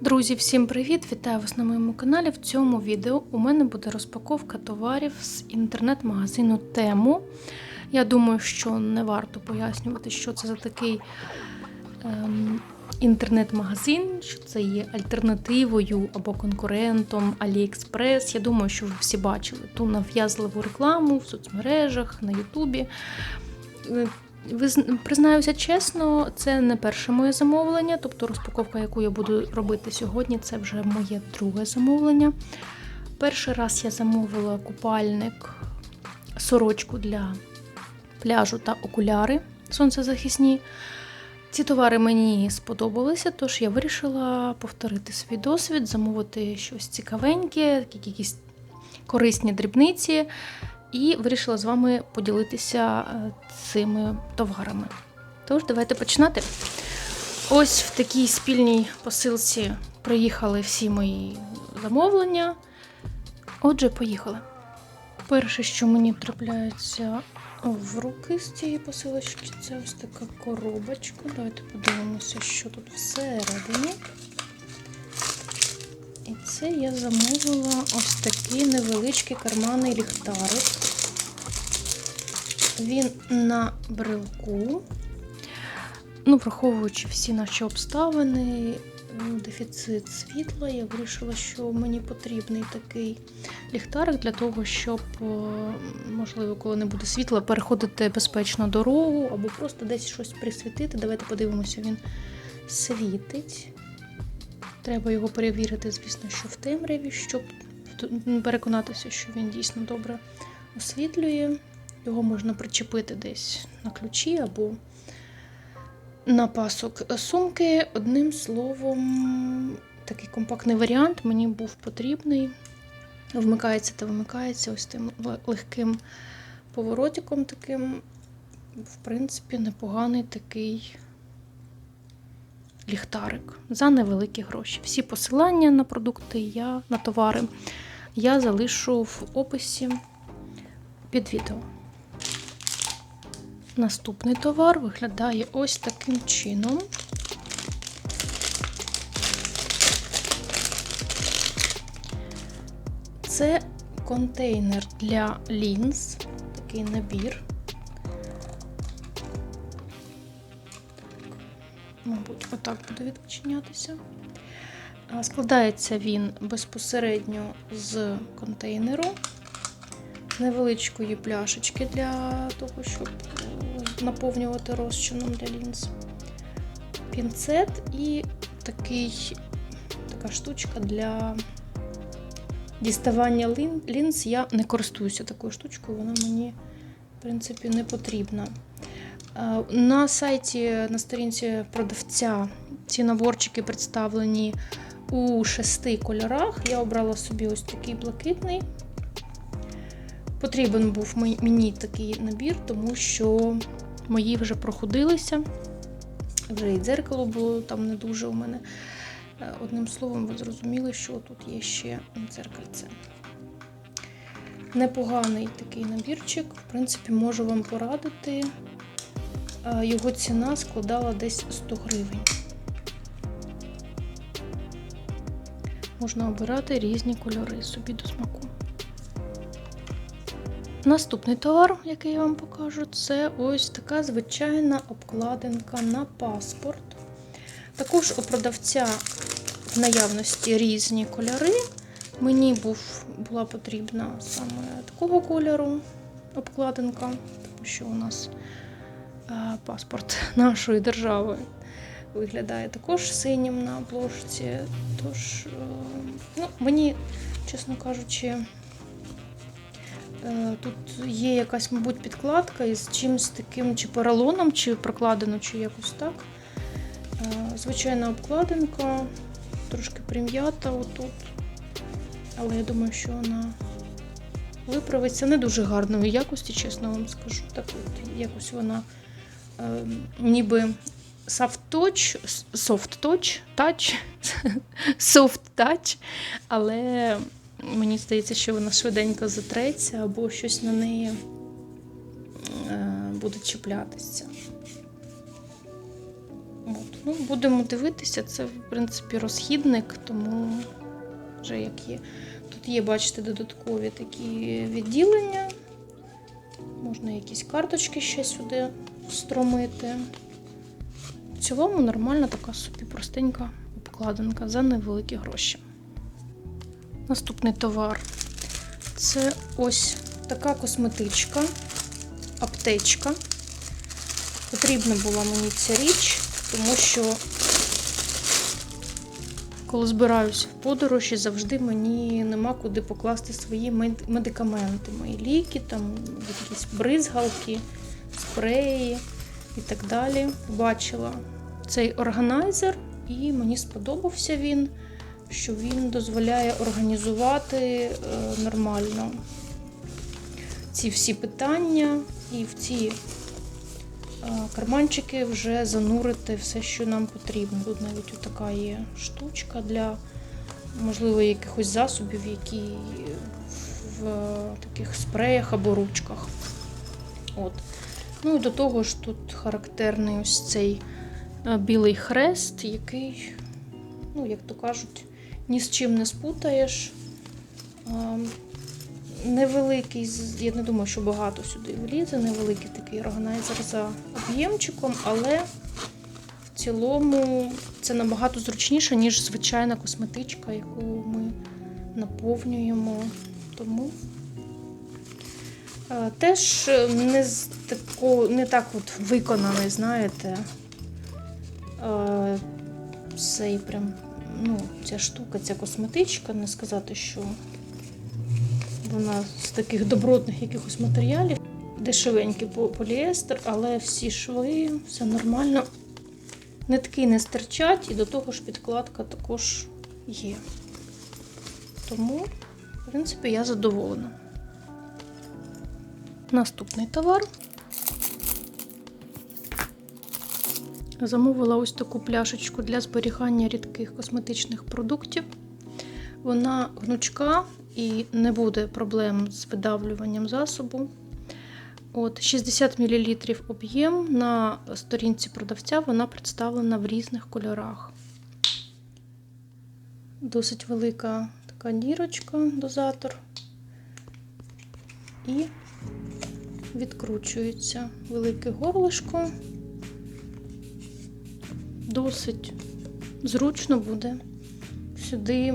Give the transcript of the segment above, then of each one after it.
Друзі, всім привіт! Вітаю вас на моєму каналі. В цьому відео у мене буде розпаковка товарів з інтернет-магазину Тему. Я думаю, що не варто пояснювати, що це за такий ем, інтернет-магазин, що це є альтернативою або конкурентом AliExpress. Я думаю, що ви всі бачили ту нав'язливу рекламу в соцмережах, на Ютубі. Признаюся чесно, це не перше моє замовлення, тобто розпаковка, яку я буду робити сьогодні, це вже моє друге замовлення. Перший раз я замовила купальник, сорочку для пляжу та окуляри сонцезахисні. Ці товари мені сподобалися, тож я вирішила повторити свій досвід, замовити щось цікавеньке, якісь корисні дрібниці, і вирішила з вами поділитися е, цими товарами. Тож, давайте починати. Ось в такій спільній посилці приїхали всі мої замовлення. Отже, поїхали. Перше, що мені трапляється в руки з цієї посилочки, це ось така коробочка. Давайте подивимося, що тут всередині. І це я замовила ось такий невеличкий карманний ліхтарик. Він на брелку. Ну, враховуючи всі наші обставини, дефіцит світла, я вирішила, що мені потрібний такий ліхтарик для того, щоб, е, можливо, коли не буде світла, переходити безпечно дорогу або просто десь щось присвітити. Давайте подивимося, він світить. Треба його перевірити, звісно, що в темряві, щоб переконатися, що він дійсно добре освітлює. Його можна причепити десь на ключі або на пасок сумки. Одним словом, такий компактний варіант мені був потрібний. Вмикається та вимикається ось тим легким поворотиком таким. В принципі, непоганий такий ліхтарик за невеликі гроші. Всі посилання на продукти я на товари я залишу в описі під відео. Наступний товар виглядає ось таким чином. Це контейнер для лінз, такий набір. Мабуть, отак буде відчинятися. Складається він безпосередньо з контейнеру, невеличкої пляшечки для того, щоб е, наповнювати розчином для лінз. Пінцет і такий, така штучка для діставання лінз. Я не користуюся такою штучкою, вона мені, в принципі, не потрібна. Е, На сайті, на сторінці продавця ці наборчики представлені у шести кольорах. Я обрала собі ось такий блакитний. Потрібен був мені- такий набір, тому що мої вже проходилися. Вже і дзеркало було там не дуже у мене. Е, Одним словом, ви зрозуміли, що тут є ще дзеркальце. Непоганий такий набірчик. В принципі, можу вам порадити. Е, Його ціна складала десь 100 гривень. Можна обирати різні кольори собі до смаку. Наступний товар, який я вам покажу, це ось така звичайна обкладинка на паспорт. Також у продавця в наявності різні кольори. Мені був, була потрібна саме такого кольору обкладинка, тому що у нас паспорт нашої держави виглядає також синім на обложці. Тож, е, ну, мені, чесно кажучи, е, тут є якась, мабуть, підкладка із чимось таким, чи поролоном, чи прокладено, чи якось так. Е, Звичайна обкладинка, трошки прим'ята отут. Але я думаю, що вона виправиться не дуже гарної якості, чесно вам скажу. Так от, якось вона е, ніби soft touch, soft touch, touch, soft touch, але мені здається, що вона швиденько затреться або щось на неї е, буде чіплятися. От. Ну, будемо дивитися, це, в принципі, розхідник, тому вже як є. Тут є, бачите, додаткові такі відділення. Можна якісь карточки ще сюди встромити. В цілому нормальна така собі простенька обкладинка за невеликі гроші. Наступний товар це ось така косметичка, аптечка. Потрібна була мені ця річ, тому що коли збираюся в подорожі, завжди мені нема куди покласти свої медикаменти, мої ліки, там якісь бризгалки, спреї і так далі. Бачила цей органайзер, і мені сподобався він, що він дозволяє організувати е, нормально ці всі питання і в ці е, карманчики вже занурити все, що нам потрібно. Тут навіть така є штучка для, можливо, якихось засобів, які в таких спреях або ручках. От. Ну і до того ж тут характерний ось цей е, білий хрест, який, ну, як то кажуть, ні з чим не спутаєш. Ем, Невеликий, я не думаю, що багато сюди влізе, невеликий такий органайзер за об'ємчиком, але в цілому це набагато зручніше, ніж звичайна косметичка, яку ми наповнюємо. Тому е, теж не, з тако, не так от виконаний, знаєте, е, цей прям, ну, ця штука, ця косметичка, не сказати, що вона з таких добротних якихось матеріалів. Дешевенький по- поліестер, але всі шви, все нормально. Нитки не стирчать, і до того ж підкладка також є. Тому, в принципі, я задоволена. Наступний товар. Замовила ось таку пляшечку для зберігання рідких косметичних продуктів. Вона гнучка і не буде проблем з видавлюванням засобу. От 60 мл об'єм на сторінці продавця вона представлена в різних кольорах. Досить велика така дірочка, дозатор. І відкручується велике горлишко. Досить зручно буде сюди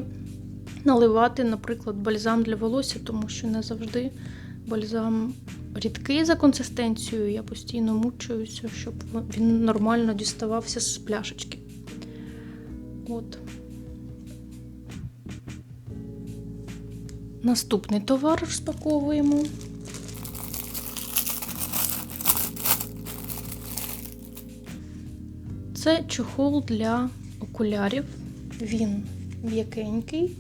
наливати, наприклад, бальзам для волосся, тому що не завжди бальзам рідкий за консистенцією. Я постійно мучуюся, щоб він нормально діставався з пляшечки. От. Наступний товар розпаковуємо. Це чохол для окулярів. Він м'якенький,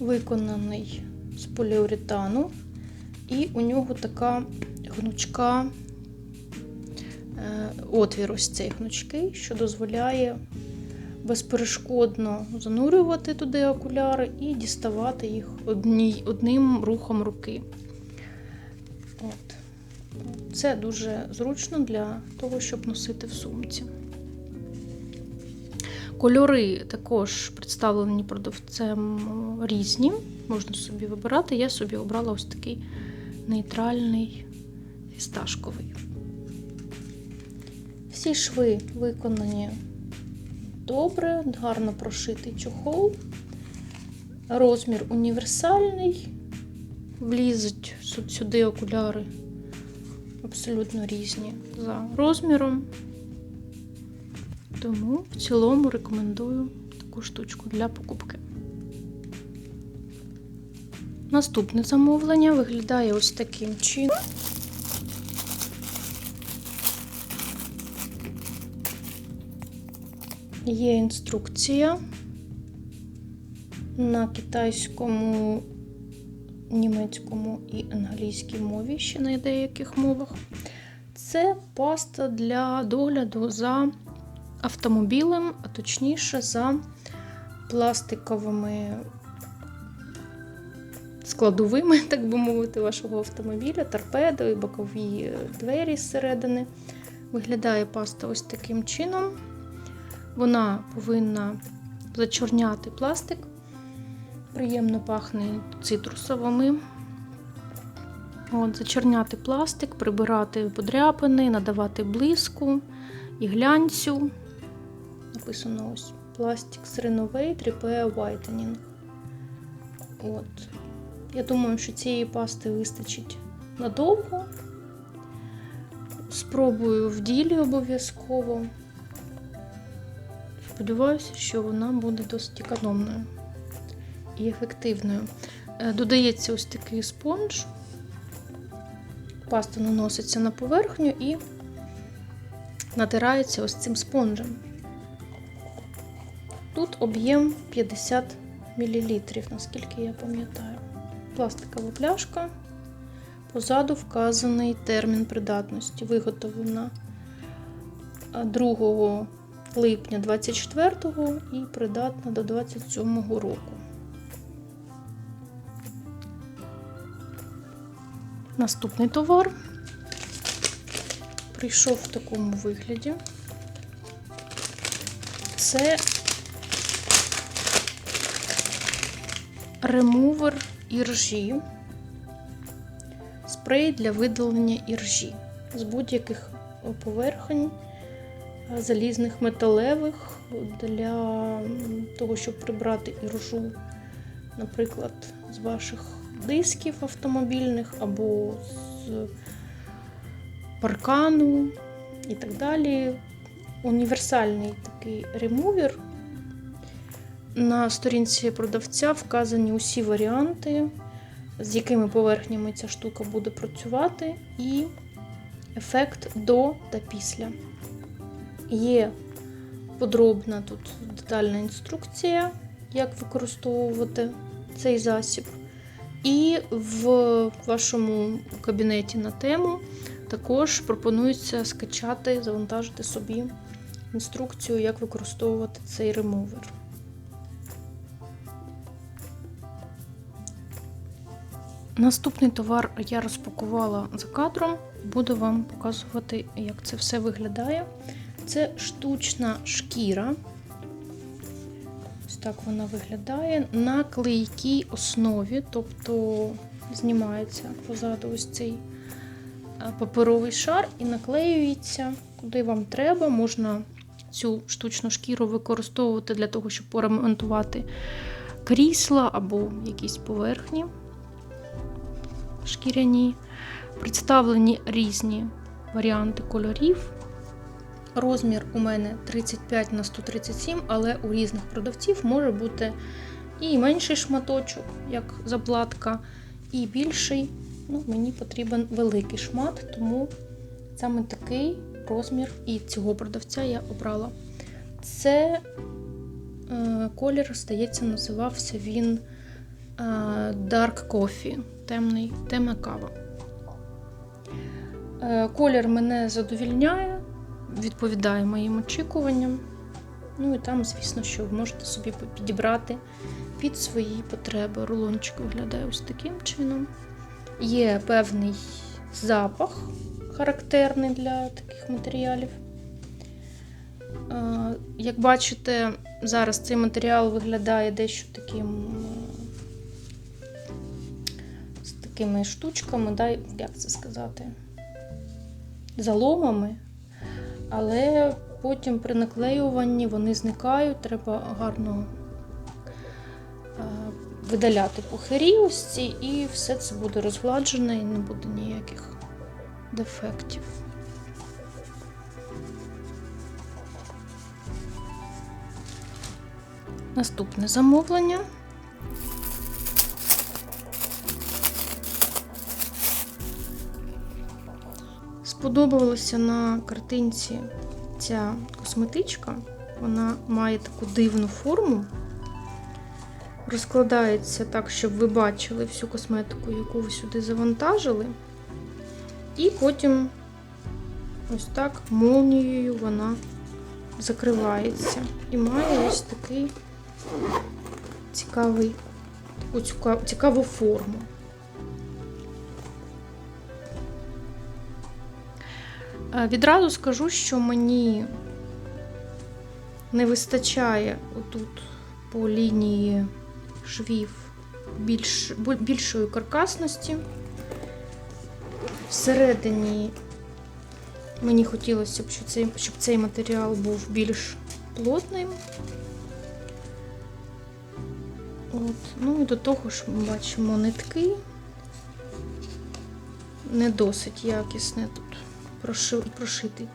виконаний з поліуретану, і у нього така гнучка е, отвір ось цей гнучкий, що дозволяє безперешкодно занурювати туди окуляри і діставати їх одній, одним рухом руки. От. Це дуже зручно для того, щоб носити в сумці. Кольори також представлені продавцем різні, можна собі вибирати. Я собі обрала ось такий нейтральний фісташковий. Всі шви виконані добре, гарно прошитий чохол. Розмір універсальний. Влізуть сюди окуляри абсолютно різні за розміром. Тому в цілому рекомендую таку штучку для покупки. Наступне замовлення виглядає ось таким чином. Є інструкція на китайському, німецькому і англійській мові, ще на деяких мовах. Це паста для догляду за автомобілем, а точніше за пластиковими складовими, так би мовити, вашого автомобіля, торпедо бокові двері зсередини. Виглядає паста ось таким чином. Вона повинна зачорняти пластик, приємно пахне цитрусовими. От, Зачерняти пластик, прибирати подряпини, надавати блиску і глянцю. Написано ось Plastic Renovate Repair Whitening. От. Я думаю, що цієї пасти вистачить надовго. Спробую в ділі обов'язково. Сподіваюся, що вона буде досить економною і ефективною. Е, Додається ось такий спонж. Паста наноситься на поверхню і натирається ось цим спонжем. Тут об'єм 50 мл, наскільки я пам'ятаю. Пластикова пляшка. Позаду вказаний термін придатності. Виготовлена 2 липня 24-го і придатна до 27-го року. Наступний товар прийшов в такому вигляді. Це ремувер іржі, спрей для видалення іржі з будь-яких поверхень, залізних металевих для того, щоб прибрати іржу, наприклад, з ваших дисків автомобільних або з паркану і так далі. Універсальний такий ремувер. На сторінці продавця вказані усі варіанти, з якими поверхнями ця штука буде працювати, і ефект до та після. Є подробна тут детальна інструкція, як використовувати цей засіб. І в вашому кабінеті на тему також пропонується скачати, завантажити собі інструкцію, як використовувати цей ремувер. Наступний товар я розпакувала за кадром, буду вам показувати, як це все виглядає. Це штучна шкіра. Ось так вона виглядає на клейкій основі, тобто знімається позаду ось цей паперовий шар і наклеюється, куди вам треба. Можна цю штучну шкіру використовувати для того, щоб поремонтувати крісла або якісь поверхні шкіряні. Представлені різні варіанти кольорів. Розмір у мене 35 на 137, але у різних продавців може бути і менший шматочок, як заплатка, і більший. Ну, Мені потрібен великий шмат, тому саме такий розмір і цього продавця я обрала. Це е, колір, здається, називався він Dark Coffee, темний, темна кава. Е, колір мене задовільняє відповідає моїм очікуванням. Ну і там, звісно, що ви можете собі підібрати під свої потреби. Рулончик виглядає ось таким чином. Є певний запах, характерний для таких матеріалів. Як бачите, зараз цей матеріал виглядає дещо таким такими штучками, да, як це сказати, заломами але потім при наклеюванні вони зникають, треба гарно е, видаляти пухирі ось і все це буде розгладжене і не буде ніяких дефектів. Наступне замовлення. Сподобалася на картинці ця косметичка. Вона має таку дивну форму. Розкладається так, щоб ви бачили всю косметику, яку ви сюди завантажили. І потім ось так молнією вона закривається. І має ось такий цікавий, цікаву форму. Відразу скажу, що мені не вистачає отут по лінії швів більш, більшої каркасності. Всередині мені хотілося б, щоб цей, щоб цей матеріал був більш плотним. От. Ну і до того ж ми бачимо нитки. Не досить якісне тут проши- прошитий.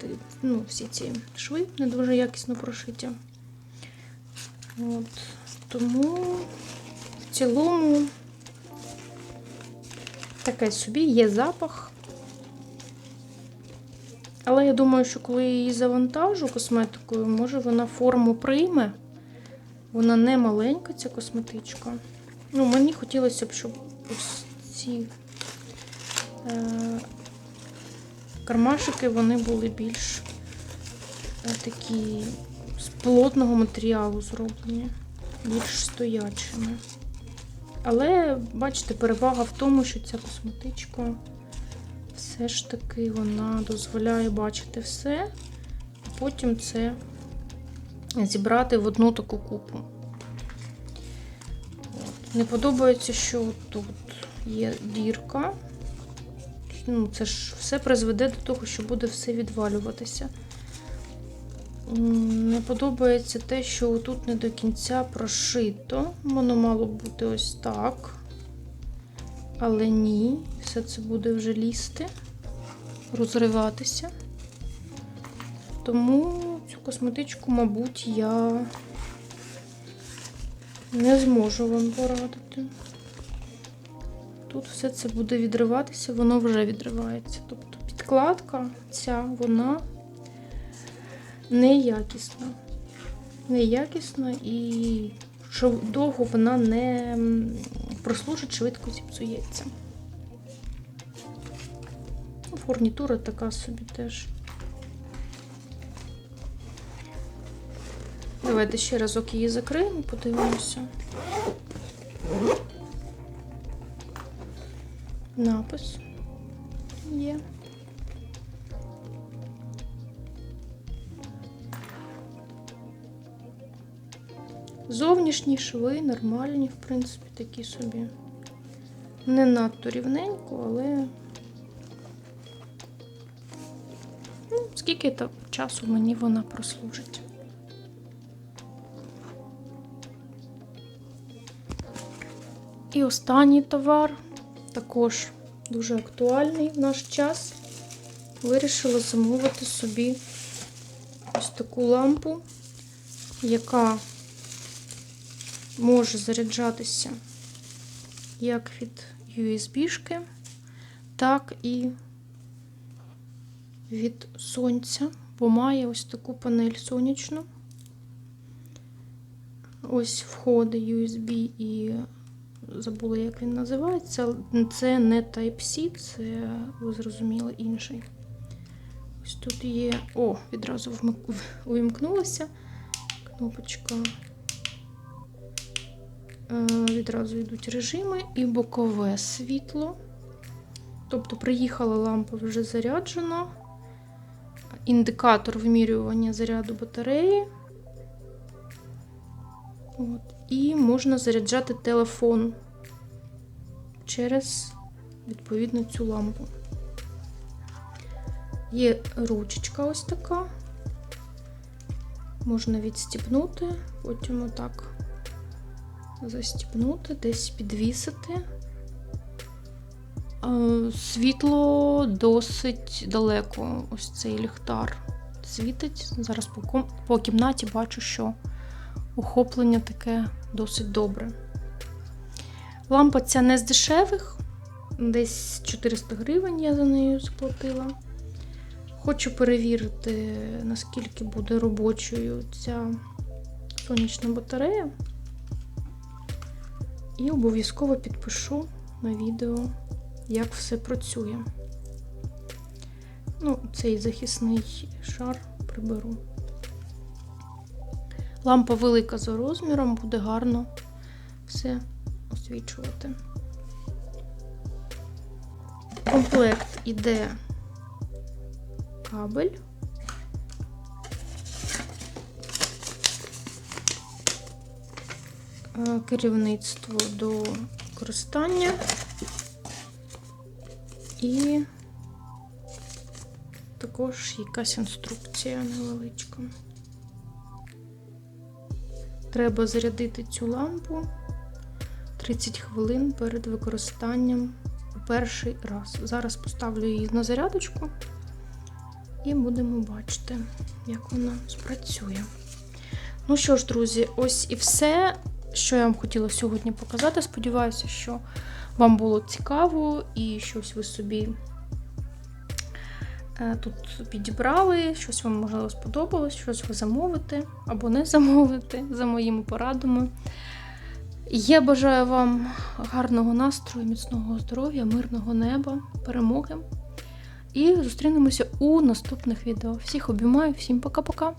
Ну, всі ці шви не дуже якісно прошиті. От. Тому в цілому таке собі є запах. Але я думаю, що коли я її завантажу косметикою, може вона форму прийме. Вона не маленька, ця косметичка. Ну, мені хотілося б, щоб ось ці е, кармашики вони були більш е, такі з плотного матеріалу зроблені, більш стоячими. Але, бачите, перевага в тому, що ця косметичка все ж таки вона дозволяє бачити все, а потім це зібрати в одну таку купу. От. Не подобається, що тут є дірка. Ну, це ж все призведе до того, що буде все відвалюватися. Не подобається те, що тут не до кінця прошито. Воно мало бути ось так. Але ні, все це буде вже лізти, розриватися. Тому цю косметичку, мабуть, я не зможу вам порадити. Тут все це буде відриватися, воно вже відривається. Тобто підкладка ця, вона неякісна. Неякісна і що довго вона не прослужить, швидко зіпсується. Ну, Фурнітура така собі теж. Давайте ще разок її закриємо, подивимося. Напис є. Зовнішні шви нормальні, в принципі, такі собі. Не надто рівненько, але. Ну, скільки то часу мені вона прослужить. І останній товар, також дуже актуальний в наш час. Вирішила замовити собі ось таку лампу, яка може заряджатися як від USB-шки, так і від сонця, бо має ось таку панель сонячну. Ось входи USB і забула, як він називається. Це не Type-C, це, ви зрозуміли, інший. Ось тут є. О, відразу увімкнулася кнопочка. Е, Відразу йдуть режими і бокове світло. Тобто приїхала лампа вже заряджена. Індикатор вимірювання заряду батареї. От. І можна заряджати телефон через відповідно цю лампу. Є ручечка ось така. Можна відстіпнути, потім отак застіпнути, десь підвісити. Е, Світло досить далеко. Ось цей ліхтар світить. Зараз по кімнаті бачу, що охоплення таке досить добре. Лампа ця не з дешевих, десь 400 гривень я за нею заплатила. Хочу перевірити, наскільки буде робочою ця сонячна батарея. І обов'язково підпишу на відео, як все працює. Ну, цей захисний шар приберу. Лампа велика за розміром, буде гарно все освічувати. Комплект іде кабель. е, керівництво до користання і також якась інструкція невеличка. Треба зарядити цю лампу 30 хвилин перед використанням у перший раз. Зараз поставлю її на зарядочку і будемо бачити, як вона спрацює. Ну що ж, друзі, ось і все, що я вам хотіла сьогодні показати. Сподіваюся, що вам було цікаво і щось ви собі тут підібрали, щось вам можливо сподобалось, щось ви замовите або не замовите за моїми порадами. Я бажаю вам гарного настрою, міцного здоров'я, мирного неба, перемоги. І зустрінемося у наступних відео. Всіх обіймаю, всім пока-пока!